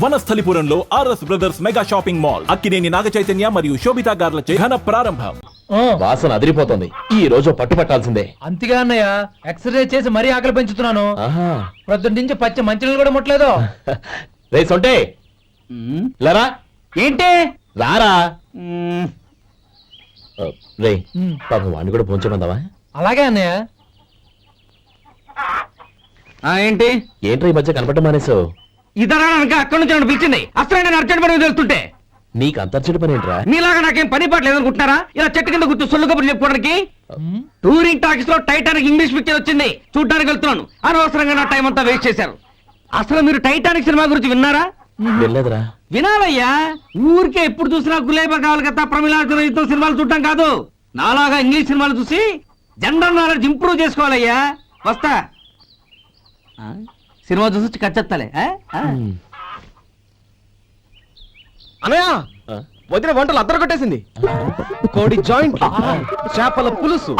వనస్థలిపురంలో RS brothers mega shopping mall. Akkineni Naga Chaitanya మరియు శోభితా గార్లచే ఘన ప్రారంభం. వాసన అదిరిపోతుంది. ఈ రోజు పట్టుపట్టాల్సిందే అంతిగా అన్నయ్య ఎక్సర్సైజ్ చేసి మరీ ఆకలి పెంచుతున్నాను. ఆహా. ప్రొద్దున నుంచి పచ్చి మంచినీళ్ళు కూడా ముట్టలేదు. రే సొంటే. లరా. ఏంటి? రారా. ఆ, రే ఉమ్. పాపం వాడిని కూడా పోంచమందావా అలాగే అన్నయ్య. ఆ, ఏంటి? ఏంట్రా ఈ మధ్య కనపడటం మానేసావు అక్కడి నుంచి నన్ను పిలిచింది. అసలు నేను అర్జెంట్ పని వెళ్తుంటే నీకు అంతర్చడి పని ఏంట్రా? మీలాగా నాకేం పని పాట లేదనుకుంటున్నారా? ఇలా చెట్టు కింద కూర్చో సొల్లు కబుర్లు చెప్పుకోవడానికి? టూరింగ్ టాకీస్లో టైటానిక్ ఇంగ్లీష్ పిక్చర్ వచ్చింది. చూడడానికి వెళ్తున్నాను. అనవసరంగా నా టైం అంతా వేస్ట్ చేశారు. అసలు మీరు టైటానిక్ సినిమా గురించి విన్నారా? వెళ్ళలేదురా వినాలయ్యా. ఊరికే ఎప్పుడు చూసినా గులేబా కావాలి కదా ప్రమిళార్జున యుద్ధం సినిమాలు చూడటం కాదు. నాలాగా ఇంగ్లీష్ సినిమాలు చూసి జనరల్ నాలెడ్జ్ ఇంప్రూవ్ చేసుకోవాలయ్యా. వస్తా. ఆ? సినిమా చూసి కచ్చెత్తాలే? అనయ్య? వదిన వంటలు అద్దరు కొట్టేసింది. కోడి జాయింట్ చేపల పులుసు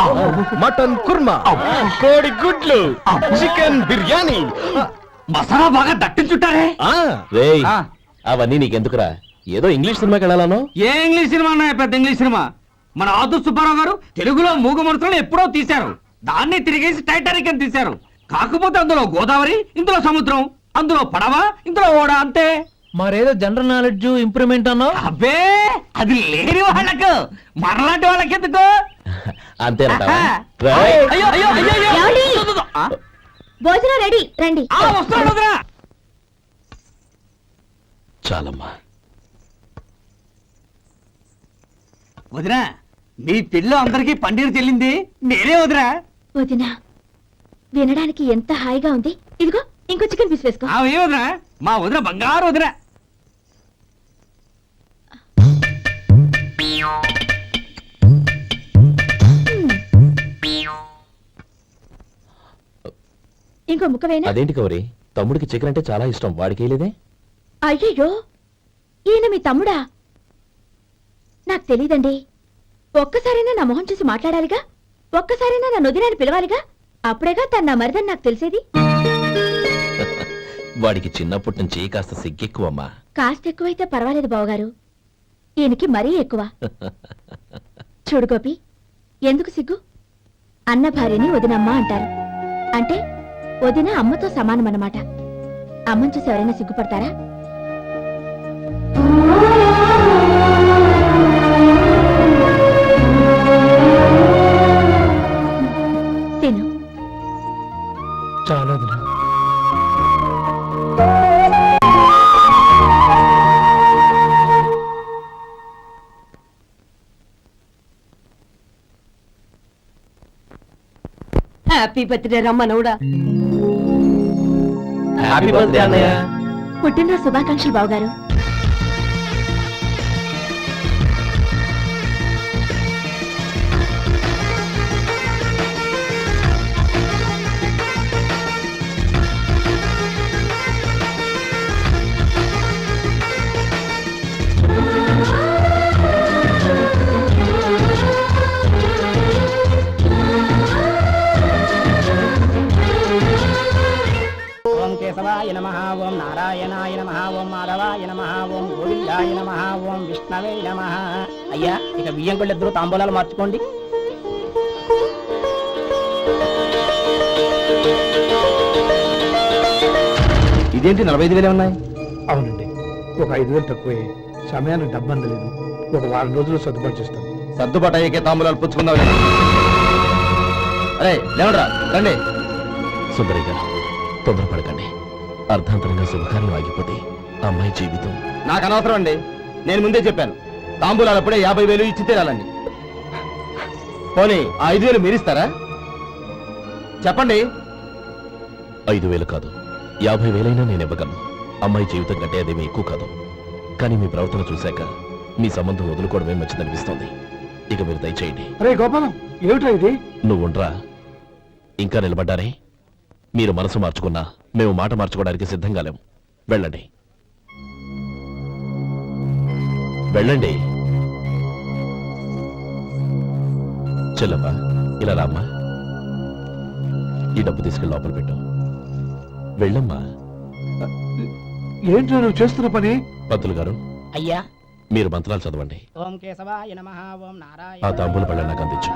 మటన్ కుర్మా కోడి గుడ్లు చికెన్ బిర్యానీ. మసాలా బాగా దట్టించుంటారే. అవన్నీ నీకెందుకురా? ఏదో ఇంగ్లీష్ సినిమాకి వెళ్ళాలను? ఏ ఇంగ్లీష్ సినిమా అన్నా పెద్ద ఇంగ్లీష్ సినిమా? మన ఆదు సుబ్బారావు గారు తెలుగులో మూగ మనుషులను ఎప్పుడో తీశారు. దాన్ని తిరిగేసి టైటానిక్ అని తీశారు. కాకపోతే అందులో గోదావరి ఇందులో సముద్రం అందులో పడవ ఇందులో ఓడ అంతే మరేదో జనరల్ నాలెడ్జ్ ఇంప్రూవ్మెంట్ అన్నావు అబ్బే అది లేని వాళ్ళకు మనలాంటి వాళ్ళకి ఎందుకు అంతేనంటావా ఆహా. రేయ్. అయ్యో అయ్యో అయ్యో అయ్యో. ఏమండి? దు, దు, దు. ఆ? భోజనం రెడీ రండి ఆ, వస్తున్నాడు వదరా చాలమ్మా వదినా మీ పెళ్ళి అందరికీ పన్నీరు చెల్లింది నేనే వదినా వదిన వినడానికి ఎంత హాయిగా ఉంది? ఇదిగో ఇంకో చికెన్ పీస్ వేసుకో. వదినా మా వదిన బంగారు వదినా. ఇంకో ముక్క వేనా అదేంటి కౌరి? తమ్ముడికి చికెన్ అంటే చాలా ఇష్టం. వాడికి వేయలేదే అయ్యయ్యో ఈయన మీ తమ్ముడా? నాకు తెలీదండి. ఒక్కసారైనా నా మొహం చూసి మాట్లాడాలిగా? ఒక్కసారైనా నా నుదినాన్ని పిలవాలిగా? అప్పుడేగా తన మరిదని నాకు తెలిసేది? వాడికి చిన్నప్పటి నుంచి కాస్త సిగ్గెక్కువమ్మా. కాస్త ఎక్కువైతే పర్వాలేదు బావగారు. ఈయనకి మరీ ఎక్కువ. చూడు గోపి ఎందుకు సిగ్గు? అన్న భార్యని వదినమ్మ అంటారు. అంటే వదిన అమ్మతో సమానమన్నమాట. అమ్మని చూసి ఎవరైనా సిగ్గుపడతారా? హ్యాపీ బర్త్డే రమ్మనవుడా హ్యాపీ బర్త్డే అన్నయ్య. పుట్టినరోజు శుభాకాంక్షలు బావగారు. నమ ఓం నారాయణాయ నమ ఓం మాధవాయ నమ ఓం గోవిందాయ నమ ఓం విష్ణవే నమ అయ్యా ఇక బియ్యం కొళ్ళిద్దరూ తాంబూలాలు మార్చుకోండి. ఇదేంటి నలభై ఐదు వేలే ఉన్నాయి? అవునండి. ఒక ఐదు వేలు తక్కువే. సమయానికి డబ్బు అందలేదు. ఒక వారం రోజులు సర్దుబాటు చేస్తాం. సర్దుబాటు అయ్యే తాంబూలాలు పుచ్చుకుందాం అరే లేవడరా రండి. సుందరయ్య గారు తొందరపడకండి. అర్ధాంతరంగా శుభకార్యం ఆగిపోతే అమ్మాయి జీవితం. నాకు అనవసరం అండి. నేను ముందే చెప్పాను. తాంబూలాలు అప్పుడే యాభై వేలు ఇచ్చి తీరాలండి. పోనీ ఆ ఐదు వేలు మీరిస్తారా? చెప్పండి. ఐదు వేలు కాదు. యాభై వేలైనా నేను ఇవ్వగలను. అమ్మాయి జీవితం కంటే అదేమీ ఎక్కువ కాదు. కానీ మీ ప్రవర్తన చూశాక మీ సంబంధం వదులుకోవడమే మంచిదనిపిస్తోంది. ఇక మీరు దయచేయండి. అరే గోపాలం ఏమిట్రా ఇది? నువ్వుండ్రా. ఇంకా నిలబడ్డారే? మీరు మనసు మార్చుకున్నా మేము మాట మార్చుకోవడానికి సిద్ధంగా లేము. వెళ్ళండి. వెళ్ళండి. చెల్లమ్మా ఇలా రామ్మా. ఈ డబ్బు తీసుకెళ్ళి లోపల పెట్టు. వెళ్ళమ్మా. ఏంటో నువ్వు చేస్తున్న పని? పంతులు గారు అయ్యా. మీరు మంత్రాలు చదవండి. ఓం కేశవాయ నమ ఓం నారాయణ ఆ తాంబూల పళ్ళ నాకు అందించు.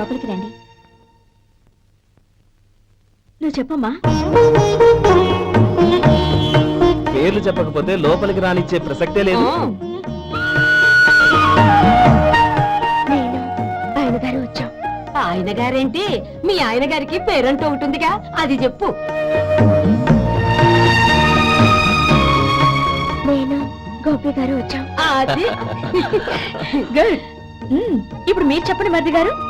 లోపలికి రండి. నువ్వు చెప్పమ్మా. పేర్లు చెప్పకపోతే లోపలికి రానిచ్చే ప్రసక్తే లేదు. నేను ఆయన గారు వచ్చాం. ఆయన గారేంటి? మీ ఆయన గారికి పేరంటూ ఉంటుందిగా. అది చెప్పు. నేను గోపి గారు వచ్చాం. అది. గుడ్. ఇప్పుడు మీరు చెప్పండి మరిది గారు.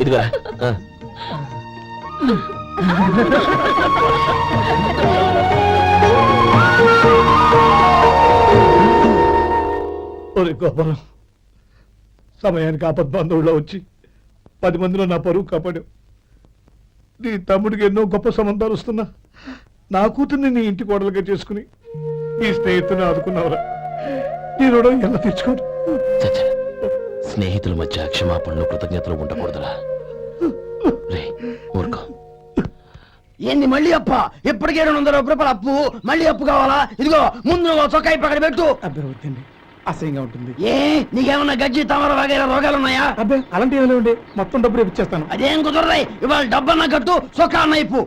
ఇదిగా. ఒరే గోపాలం సమయానికి ఆపద్బంధువుల్లో వచ్చి పది మందిలో నా పరువు కాపాడావు. నీ తమ్ముడికి ఎన్నో గొప్ప సంబంధాలు వస్తున్నా. నా కూతుర్ని నీ ఇంటి కోడలుగా చేసుకుని నీ స్నేహితుని ఆదుకున్నావురా. నీ రుణం ఎలా తెచ్చుకోరు స్నేహితుల మధ్య క్షమాపణలు కృతజ్ఞతలు ఉండకూడదురా. రే ఊరుకో. ఏంది మళ్ళీ అప్ప? ఇప్పటికే రెండు వందల రూపాయల అప్పు మళ్ళీ అప్పు కావాలా? ఇదిగో ముందు నువ్వు చొక్కా పక్కన పెట్టు. అబ్బే వద్దండి. అసహ్యంగా ఉంటుంది. ఏ నీకేమన్నా గజ్జి తమర వగైరా రోగాలు ఉన్నాయా? అబ్బే అలాంటి ఏమైనా ఉండే మొత్తం డబ్బు రేపు ఇచ్చేస్తాను. అదేం కుదరదాయి ఇవాళ డబ్బన్నా కట్టు చొక్కా అన్న ఇప్పు.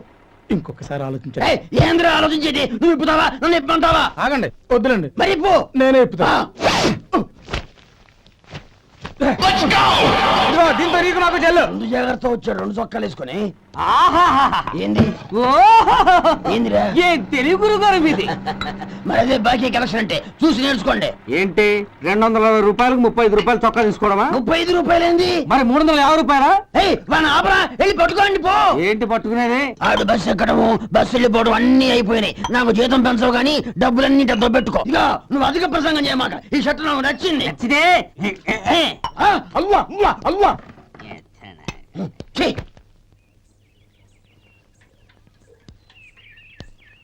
ఇంకొకసారి ఆలోచించండి. ఏందిరా ఆలోచించేది? నువ్వు ఇప్పుతావా? నన్ను ఇప్పమంటావా? ఆగండి వద్దులండి. మరి ఇప్పు నేనే ఇప్పుతా. దీంతో నీకు నాకు చెల్లు రెండు జాగ్రత్త వచ్చాడు రెండు చొక్కాలు వేసుకొని. ఏంది. ఏందిరా? ఏం తెలివి గురుగారు మీది? మరి అదే బాకీ కలెక్షన్ అంటే చూసి నేర్చుకోండి. ఏంటి? రెండు వందల అరవై రూపాయలకు ముప్పై ఐదు రూపాయలు చొక్కా తీసుకోవడమా? ముప్పై ఐదు రూపాయలు ఏంది మరి మూడు వందల యాభై రూపాయలా? ఏయ్ మన ఆపరా వెళ్ళి పట్టుకోండి పో. ఏంటి పట్టుకునేది? ఆడు బస్సు ఎక్కడము బస్సు వెళ్ళిపోవడం అన్ని అయిపోయినాయి. నాకు జీతం పెంచవు కానీ డబ్బులన్నీ డబ్బు పెట్టుకో. ఇక నువ్వు అధిక ప్రసంగం చేయమాక ఈ షర్ట్ నాకు నచ్చింది. నచ్చితే ఏ, ఆ, అల్వా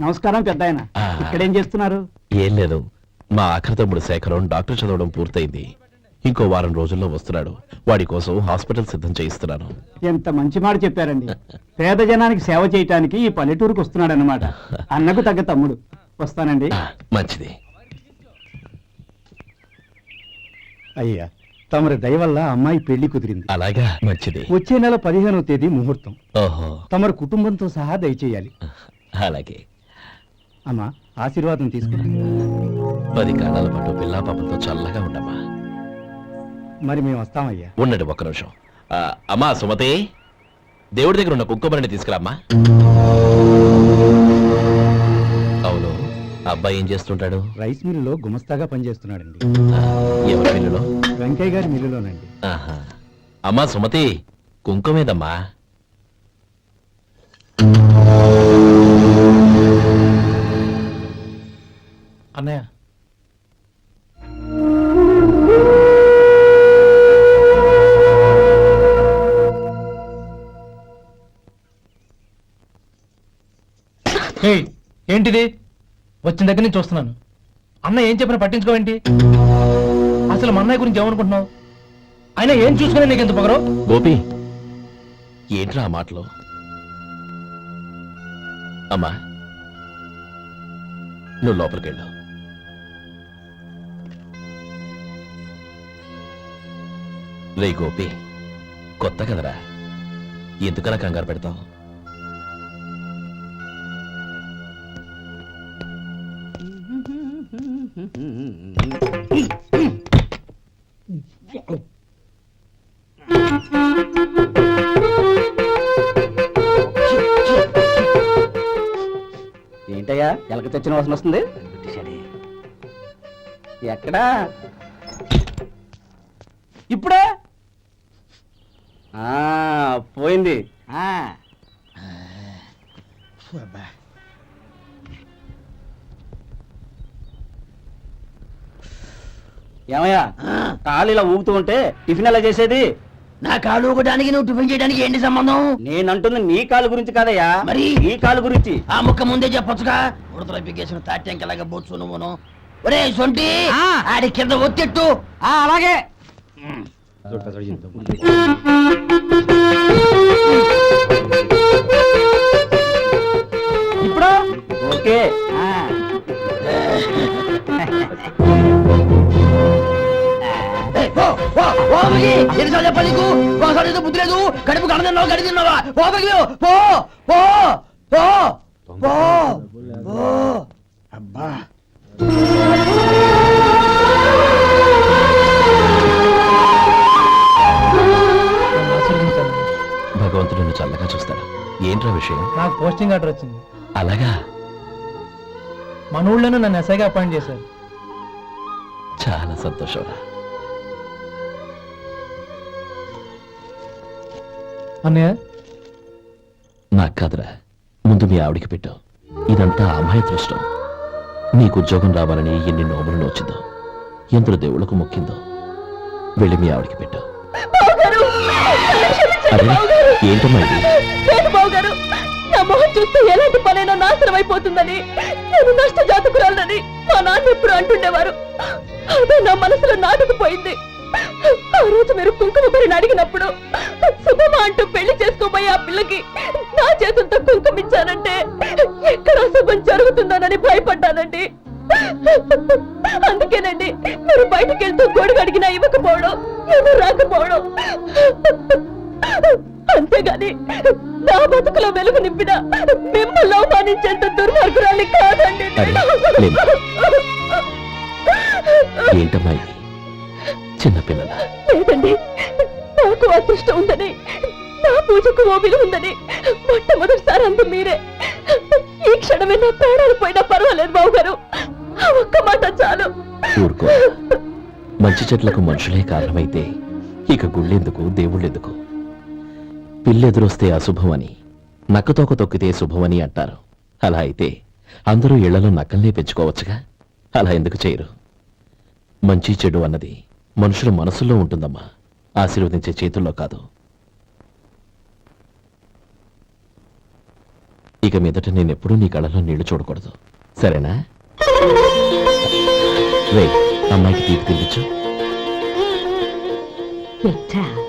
నమస్కారం పెద్ద ఆయన ఆ. ఇక్కడేం చేస్తున్నారు? ఏం లేదు. మా ఆఖరి తమ్ముడు శేఖరం డాక్టర్ చదవడం పూర్తయింది. ఇంకో వారం రోజుల్లో వస్తున్నాడు. వాడి కోసం హాస్పిటల్ సిద్ధం చేయిస్తున్నాను. ఎంత మంచి మాట చెప్పారండి. పేద జనానికి సేవ చేయటానికి ఈ పల్లెటూరుకు వస్తున్నాడు అనమాట అన్నకు తగ్గ తమ్ముడు. వస్తానండి. ఆ, మంచిది. అయ్యా తమరి దయ వల్ల అమ్మాయి పెళ్ళి కుదిరింది. అలాగా? మంచిది. వచ్చే నెల పదిహేనవ తేదీ ముహూర్తం. ఓహో. తమరు కుటుంబంతో సహా దయచేయాలి. అలాగే. అమ్మా ఆశీర్వాదం తీసుకుని పది కాలాల పాటు పిల్లా పాపలతో చల్లగా ఉండమ్మా. మరి మేము వస్తామయ్యా. ఉండండి ఒక్క నిమిషం. ఆ, అమ్మా సుమతి దేవుడి దగ్గర ఉన్న కుక్కమరిని తీసుకురామ్మా. అవును అబ్బాయి ఏం చేస్తుంటాడు? రైస్ మిల్లులో గుమస్తాగా పనిచేస్తున్నాడండి. ఆ, ఎవరి పిల్లలో వెంకయ్య గారి మిల్లులోనండి. ఆహా. అమ్మా సుమతి కుంకుమేదమ్మా. అన్నయ్య. ఏంటిది? వచ్చిన దగ్గర నుంచి చూస్తున్నాను. అన్న ఏం చెప్పినా పట్టించుకోవేంటి అసలు మా అన్నయ్య గురించి ఏమనుకుంటున్నావు? అయినా ఏం చూసుకునే నీకు ఎంత పొగరు? గోపి ఏంట్రా ఆ మాటలు? అమ్మా నువ్వు లోపలికి వెళ్ళావు రే గోపి కొత్త కదరా? ఎందుకలా కంగారు పెడతావు? ఏంటయ్యా ఎలక తెచ్చిన వాసన వస్తుంది? ఎక్కడా? ఏమయ్యా? కాలు ఇలా ఊగుతూ ఉంటే టిఫిన్ ఎలా చేసేది? నా కాలు ఊగడానికి నువ్వు టిఫిన్ చేయడానికి ఏంటి సంబంధం? నేనంటుంది నీ కాలు గురించి కాదయ్యా. మరి? ఈ కాలు గురించి. ఆ ముక్క ముందే చెప్పొచ్చుగా. ఉడతలో పిగేసిన తాట్యంకలాగా బొచ్చు నువ్వును. ఒరే సొంటి ఆ. ఆడి కింద ఒత్తెట్టు. ఆ, అలాగే. ఇప్పుడు? ఓకే. ఎన్నిసార్లు చెప్పాలి నీకు? ఒకసారి ఏదో బుద్ధి లేదు. కడుపు కడ తిన్నావు గడి తిన్నావా? పో అక్కడికి, పో పో పో పో పో. అబ్బా. భగవంతుడు నిన్ను చల్లగా చూస్తాడు. ఏంట్రా విషయం? నాకు పోస్టింగ్ ఆర్డర్ వచ్చింది. అలాగా? మన ఊళ్ళోనే నన్ను ఎస్ఐగా అపాయింట్ చేశారు. చాలా సంతోషంరా అన్నయ్య? నాకు కాదురా. ముందు మీ ఆవిడికి పెట్టు. ఇదంతా అమ్మాయి దృష్టం నీకు ఉద్యోగం రావాలని ఎన్ని నోములు నోచిందో ఎందరు దేవుళ్ళకు మొక్కిందో వెళ్ళి మీ ఆవిడికి పెట్టు. అరే ఏంటమ్మా ఇది? నా మొహం చూస్తే ఎలాంటి పనైనా నాశనం అయిపోతుందని నేను నష్ట జాతకురాలని మా నాన్న ఎప్పుడు అంటుండేవారు. అదే నా మనసులో నాటుకుపోయింది. ఆ రోజు మీరు కుంకుమ భరిని అడిగినప్పుడు శుభమ అంటూ పెళ్ళి చేసుకోబోయే ఆ పిల్లకి నా చేతులతో కుంకుమ ఇచ్చానంటే ఎక్కడ అశుభం జరుగుతుందోనని భయపడ్డానండి. అందుకేనండి మీరు బయటకు వెళ్తూ గొడుగు అడిగినా ఇవ్వకపోవడం ఎవరు రాకపోవడం. అంతేగాని నా బతుకులో వెలుగు నింపిన మిమ్మల్ని అవమానించేంత దుర్మార్గురాలి కాదండి. ఏంటమ్మా చిన్నపిల్లల? లేదండి. నాకు అదృష్టం ఉందని నా పూజకు ఓ విలువ ఉందని మొట్టమొదటిసారి అంది మీరే. ఈ క్షణమే నా ప్రాణాలు పోయినా పర్వాలేదు బాబు గారు ఒక్క మాట చాలు. ఊరుకో. మంచి చెట్లకు మనుషులే కారణమైతే ఇక గుళ్ళెందుకు దేవుళ్ళెందుకు? పిల్లెదురొస్తే అశుభం అని నక్కతోక తొక్కితే శుభమని అంటారు. అలా అయితే అందరూ ఇళ్ళలో నక్కల్నే పెంచుకోవచ్చుగా? అలా ఎందుకు చేయరు? మంచి చెడు అన్నది మనుషుల మనసుల్లో ఉంటుందమ్మా. ఆశీర్వదించే చేతుల్లో కాదు. ఇక మీదట నేనెప్పుడూ నీ కళ్ళలో నీళ్ళు చూడకూడదు. సరేనా? రే అమ్మాయికి తీపి తినిపించు. మధు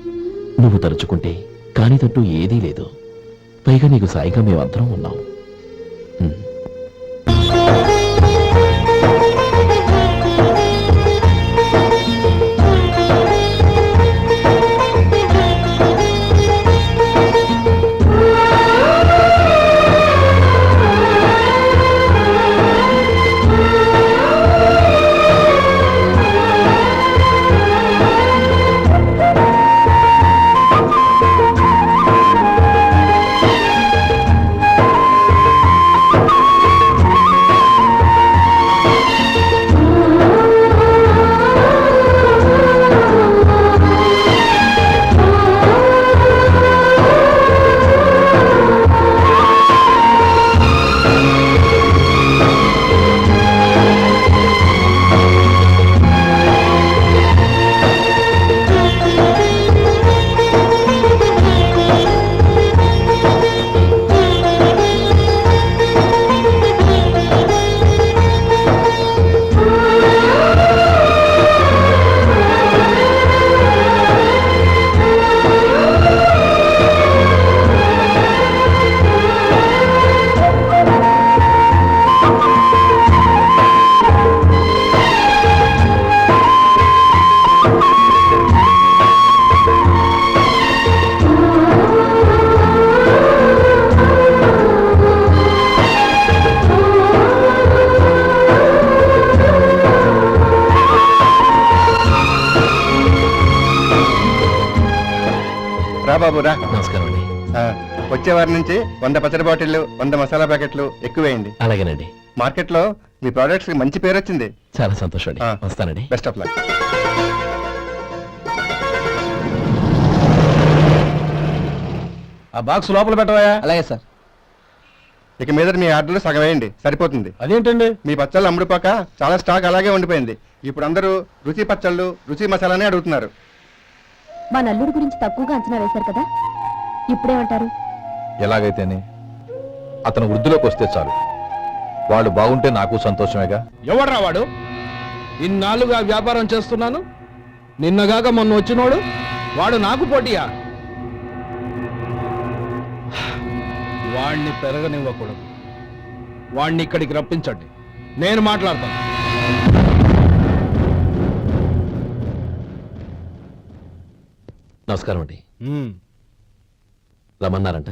నువ్వు తలుచుకుంటే కానిదంటూ ఏదీ లేదు. పైగా నీకు సాయిగా మేమందరం ఉన్నాం. వంద పచ్చడి బాటిళ్ళు వంద మసాలా ప్యాకెట్లు ఎక్కువేయండి. అలాగేనండి. మార్కెట్లో మీ ప్రోడక్ట్స్కి మంచి పేరు వచ్చింది. చాలా సంతోషం అండి ఆ. వస్తానండి. Best of luck. ఆ బాక్స్ లోపల పెట్టవా అలాగే సార్. ఇక మీద మీ ఆర్డర్లు సగం వేయండి. సరిపోతుంది. అదేంటండి? మీ పచ్చళ్ళు అమ్ముడుపోక చాలా స్టాక్ అలాగే ఉండిపోయింది. ఇప్పుడు అందరూ రుచి పచ్చళ్ళు రుచి మసాలానే అడుగుతున్నారు. మా నల్లుడి గురించి తక్కువగా అంచనా వేశారు కదా? ఇప్పుడేమంటారు? ఎలాగైతేనే అతను వృద్ధిలోకి వస్తే చాలు. వాళ్ళు బాగుంటే నాకు సంతోషమేగా? ఎవడ్రా వాడు? ఇన్నాళ్ళుగా వ్యాపారం చేస్తున్నాను నిన్నగాక మొన్న వచ్చినోడు వాడు నాకు పోటీయా? వాణ్ణి పెరగనివ్వకూడదు. వాణ్ణి ఇక్కడికి రప్పించండి. నేను మాట్లాడతాను. నమస్కారం అండి రమ్మన్నారంట?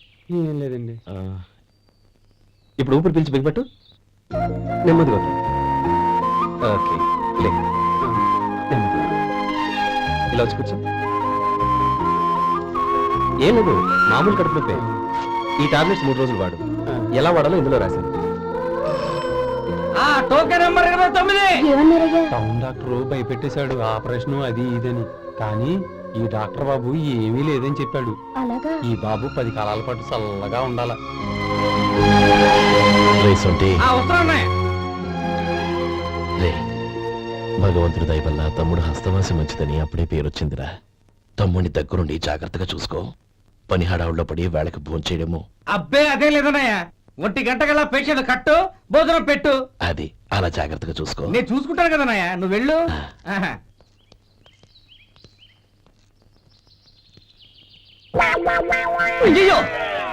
ఇప్పుడు ఊపిరి పిలిచి బిగబెట్టు. నెమ్మదిగా ఓకే లే. నెమ్మదిగా. ఇలా వచ్చి కూర్చో. ఏం లేదు మామూలు కడుపు నొప్పే. ఈ టాబ్లెట్స్ మూడు రోజులు వాడు. ఎలా వాడాలో ఇందులో రాశాను. ఆ టోకెన్ నెంబర్ ఇరవై తొమ్మిది. ఏమన్నారయ్యా? టౌన్ డాక్టర్ భయపెట్టేశాడు. ఆపరేషన్ అది ఇదని. కానీ ఈ డాక్టర్ బాబు ఏమీ లేదని చెప్పాడు. అలాగా? ఈ బాబు పది కాలాల పాటు చల్లగా ఉండాల. రే భగవంతుడి దయ వల్ల తమ్ముడు హస్తవాసి మంచిదని అప్పుడే పేరొచ్చిందిరా. తమ్ముడిని దగ్గరుండి జాగ్రత్తగా చూసుకో. పని హడావుల్లో పడి వేళకి భోంచేయడము అబ్బే అదే లేదన్నయ్య. ఒంటి గంట కల్లా పేషెంట్ కట్టు భోజనం పెట్టు. అది అలా జాగ్రత్తగా చూసుకో. నేను చూసుకుంటాను కదన్నయ్య నువ్వు వెళ్ళు. ఆహా.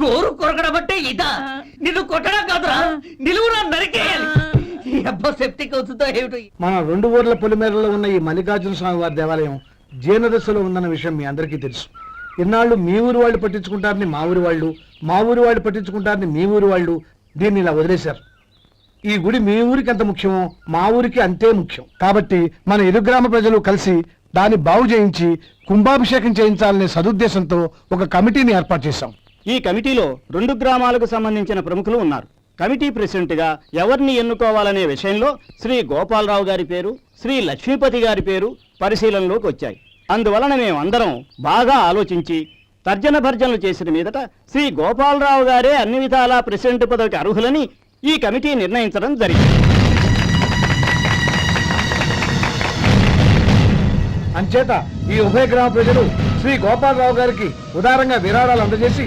గోరు కొరకడం అంటే ఇదా? నిన్ను కొట్టడం కాదురా. నిలువురా నరికేయాలి ఈ అబ్బా సెప్టిక్ అవుతుందో ఏమిటో మన రెండు ఊర్ల పొలిమేరలో ఉన్న ఈ మల్లికార్జున స్వామి వారి దేవాలయం జీర్ణదశలో ఉందన్న విషయం మీ అందరికీ తెలుసు. ఇన్నాళ్ళు మీ ఊరు వాళ్ళు పట్టించుకుంటారని మా ఊరి వాళ్ళు మా ఊరి వాళ్ళు పట్టించుకుంటారని మీ ఊరి వాళ్ళు దీన్ని ఇలా వదిలేశారు. ఈ గుడి మీ ఊరికి ఎంత ముఖ్యమో మా ఊరికి అంతే ముఖ్యం. కాబట్టి మన ఇరు గ్రామ ప్రజలు కలిసి దాన్ని బాగు చేయించి కుంభాభిషేకం చేయించాలనే సదుద్దేశంతో ఒక కమిటీని ఏర్పాటు చేశాం. ఈ కమిటీలో రెండు గ్రామాలకు సంబంధించిన ప్రముఖులు ఉన్నారు. కమిటీ ప్రెసిడెంట్గా ఎవరిని ఎన్నుకోవాలనే విషయంలో శ్రీ గోపాలరావు గారి పేరు శ్రీ లక్ష్మీపతి గారి పేరు పరిశీలనలోకి వచ్చాయి. అందువలన మేమందరం బాగా ఆలోచించి తర్జన భర్జనలు చేసిన మీదట శ్రీ గోపాలరావు గారే అన్ని విధాలా ప్రెసిడెంట్ పదవికి అర్హులని ఈ కమిటీ నిర్ణయించడం జరిగింది. అంచేత ఈ ఉభయ గ్రామ ప్రజలు శ్రీ గోపాలరావు గారికి ఉదారంగా విరాళాలు అందజేసి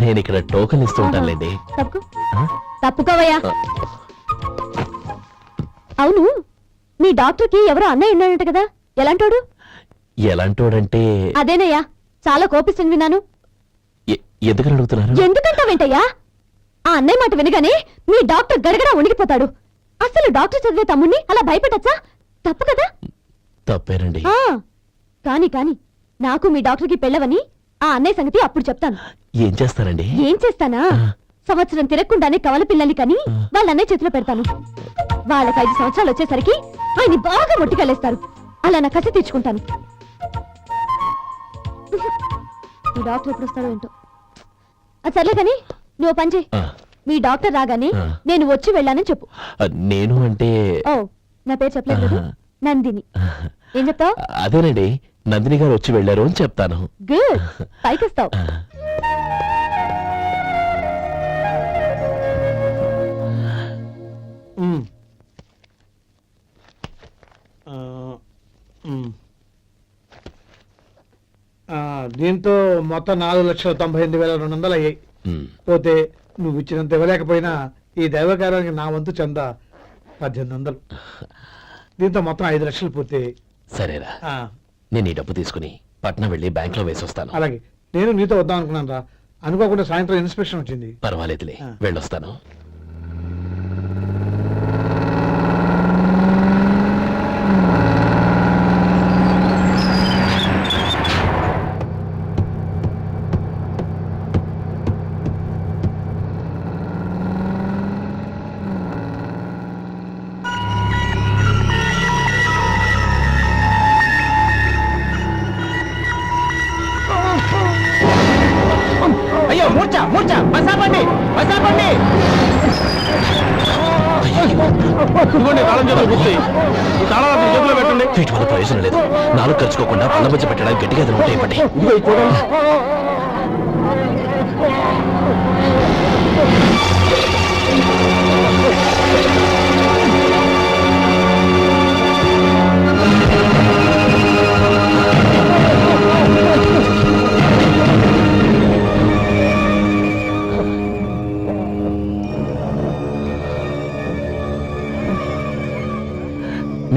నేను ఇక్కడ టోకెన్ ఇస్తూ ఉంటానులేండి తప్పుకో ఆ? తప్పుకోవయ్యా అవును మీ డాక్టర్కి ఎవరో అన్నయ్య ఉన్నాడంట కదా. ఎలాంటోడు? ఎలాంటోడంటే అదేనయ్యా చాలా కోపిస్తుంది విన్నాను. ఎందుకని అడుగుతున్నారు? ఎందుకంటా వెంటయ్యా ఆ అన్నయ్య మాట వినగానే మీ డాక్టర్ గడగడ ఉనికిపోతాడు అసలు డాక్టర్ చదివే తమ్ముణ్ణి అలా భయపెట్టచ్చా? తప్పు కదా? తప్పేనండి. కాని కాని నాకు మీ డాక్టర్కి పెళ్ళవని ఆ అన్నయ్య సంగతి అప్పుడు చెప్తాను. ఏం చేస్తారండి? ఏం చేస్తానా? సంవత్సరం తిరగకుండానే కవల పిల్లల్ని కని వాళ్ళ అన్నయ్య చేతిలో పెడతాను. వాళ్ళకి ఐదు సంవత్సరాలు వచ్చేసరికి ఆయన్ని బాగా ముట్టికెళ్ళేస్తారు. అలా నా కసి తీర్చుకుంటాను. మీ డాక్టర్ ఎప్పుడు వస్తాడో ఏంటో. అది సర్లే కానీ నువ్వు పని చేయి. మీ డాక్టర్ రాగానే. నేను వచ్చి వెళ్ళానని చెప్పు. నేను అంటే ఓ నా పేరు చెప్పలేదు. నందిని. ఏం చెప్తావు? అదేనండి నందిని గారు వచ్చి వెళ్ళారు అని చెప్తాను. గుడ్. దీంతో మొత్తం నాలుగు లక్షల తొంభై ఎనిమిది వేల రెండు వందలు అయ్యాయి. పోతే నువ్వు ఇచ్చినంత ఇవ్వలేకపోయినా ఈ దైవకార్యానికి నా వంతు చంద పద్దెనిమిది వందలు. దీంతో మొత్తం ఐదు లక్షలు పూర్తి సరేరా. ఆ, నేను ఈ డబ్బు తీసుకుని పట్నం వెళ్ళి బ్యాంక్లో వేసి వస్తాను అలాగే. నేను నీతో వద్దాం అనుకున్నాను రా అనుకోకుండా సాయంత్రం ఇన్స్పెక్షన్ వచ్చింది. పర్వాలేదులే. వెళ్ళొస్తాను.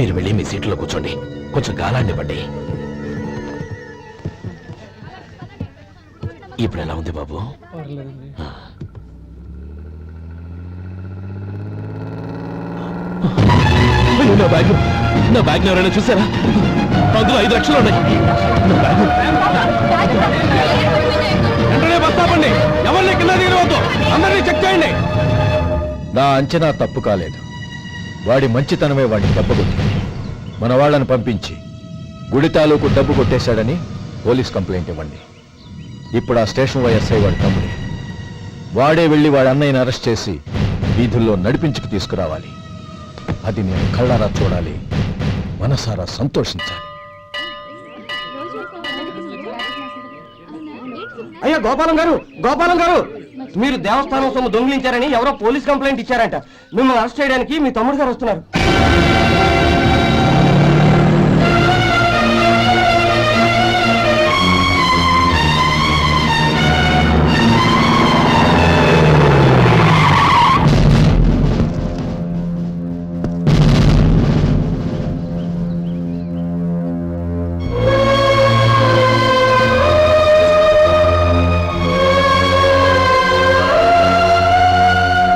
మీరు వెళ్ళి మీ సీట్లో కూర్చోండి. కొంచెం గాలాన్ని ఇవ్వండి. ఇప్పుడు ఎలా ఉంది బాబు? అయ్యో, నా బ్యాగ్. నా బ్యాగ్ ఎవరైనా చూసారా? అందులో ఐదు లక్షలు ఉన్నాయి. నా బ్యాగ్. వెంటనే బస్తాపండి ఎవరిని కింద అందరినీ చెక్ చేయండి. నా అంచనా తప్పు కాలేదు. వాడి మంచితనమే వాడిని దెబ్బకొట్టింది మన వాళ్ళని పంపించి గుడి తాలూకు డబ్బు కొట్టేశాడని పోలీస్ కంప్లైంట్ ఇవ్వండి. ఇప్పుడు ఆ స్టేషన్ వైఎస్ఐ వాడి తమ్ముడే వాడే వెళ్ళి వాడి అన్నయ్యని అరెస్ట్ చేసి వీధుల్లో నడిపించుకు తీసుకురావాలి. అది నేను కళ్ళారా చూడాలి మనసారా సంతోషించాలి. అయ్యా గోపాలం గారు గోపాలం గారు! మీరు దేవస్థానం సొమ్ము దొంగిలించారని ఎవరో పోలీస్ కంప్లైంట్ ఇచ్చారంట. మిమ్మల్ని అరెస్ట్ చేయడానికి మీ తమ్ముడు గారు వస్తున్నారు.